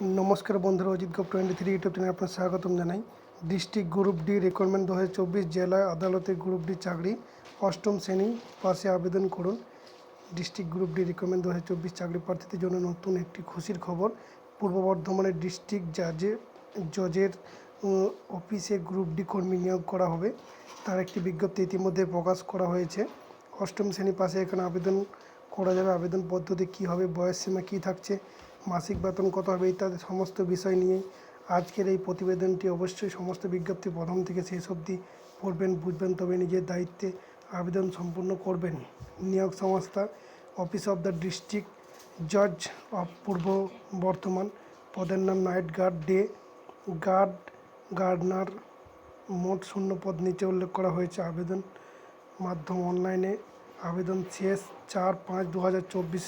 নমস্কার বন্ধুরা, অজিত গপ টোয়েন্টি থ্রি ইউটিউব চ্যানেলে আপনার স্বাগতম জানাই। ডিস্ট্রিক্ট গ্রুপ ডি রিক্রুটমেন্ট দু হাজার চব্বিশ জেলা আদালতে গ্রুপ ডি চাকরি, অষ্টম শ্রেণি পাশে আবেদন করুন। ডিস্ট্রিক্ট গ্রুপ ডি রিক্রুটমেন্ট দু হাজার চব্বিশ চাকরি প্রার্থীদের জন্য নতুন একটি খুশির খবর। পূর্ব বর্ধমানের ডিস্ট্রিক্ট জাজে জজের অফিসে গ্রুপ ডি কর্মী নিয়োগ করা হবে। তার একটি বিজ্ঞপ্তি ইতিমধ্যে প্রকাশ করা হয়েছে। অষ্টম শ্রেণি পাশে এখানে আবেদন করা যাবে। আবেদন পদ্ধতি কী হবে? বয়স সীমা কী থাকছে? মাসিক বেতন কত হবে ইত্যাদি সমস্ত বিষয় নিয়ে আজকের এই প্রতিবেদনটি অবশ্যই সমস্ত বিজ্ঞপ্তি প্রথম থেকে শেষ অবধি পড়বেন, বুঝবেন, তবে নিজের দায়িত্বে আবেদন সম্পূর্ণ করবেন। নিয়োগ সংস্থা, অফিস অফ দ্য ডিস্ট্রিক্ট জজ অফ পূর্ব বর্ধমান, পদের নাম night guard day, guard gardener মোট শূন্য পদ নিচে উল্লেখ করা হয়েছে। আবেদন মাধ্যম অনলাইনে, আবেদন শেষ চার পাঁচ দু হাজার চব্বিশ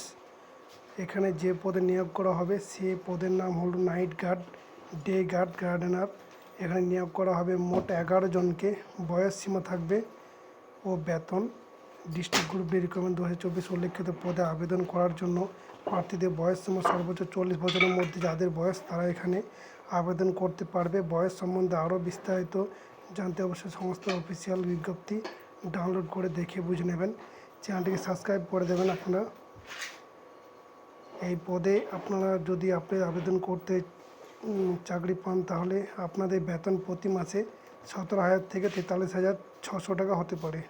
এখানে যে পদে নিয়োগ করা হবে, সে পদের নাম হলো night guard, day guard, gardener. এখানে নিয়োগ করা হবে মোট এগারো জনকে। বয়স সীমা থাকবে ও বেতন। ডিস্ট্রিক্ট গ্রুপ রিকমেন্ড দু হাজার চব্বিশ উল্লেখিত পদে আবেদন করার জন্য প্রার্থীদের বয়স সীমা সর্বোচ্চ চল্লিশ বছরের মধ্যে যাদের বয়স তারা এখানে আবেদন করতে পারবে। বয়স সম্বন্ধে আরও বিস্তারিত জানতে অবশ্যই সমস্ত অফিসিয়াল বিজ্ঞপ্তি ডাউনলোড করে দেখে বুঝে নেবেন। চ্যানেলটিকে সাবস্ক্রাইব করে দেবেন আপনারা। এই পদে আপনারা যদি আপনি আবেদন করতে চাকরি পান, তাহলে আপনাদের বেতন প্রতি মাসে সতেরো হাজার থেকে তেতাল্লিশ হাজার ছশো টাকা হতে পারে।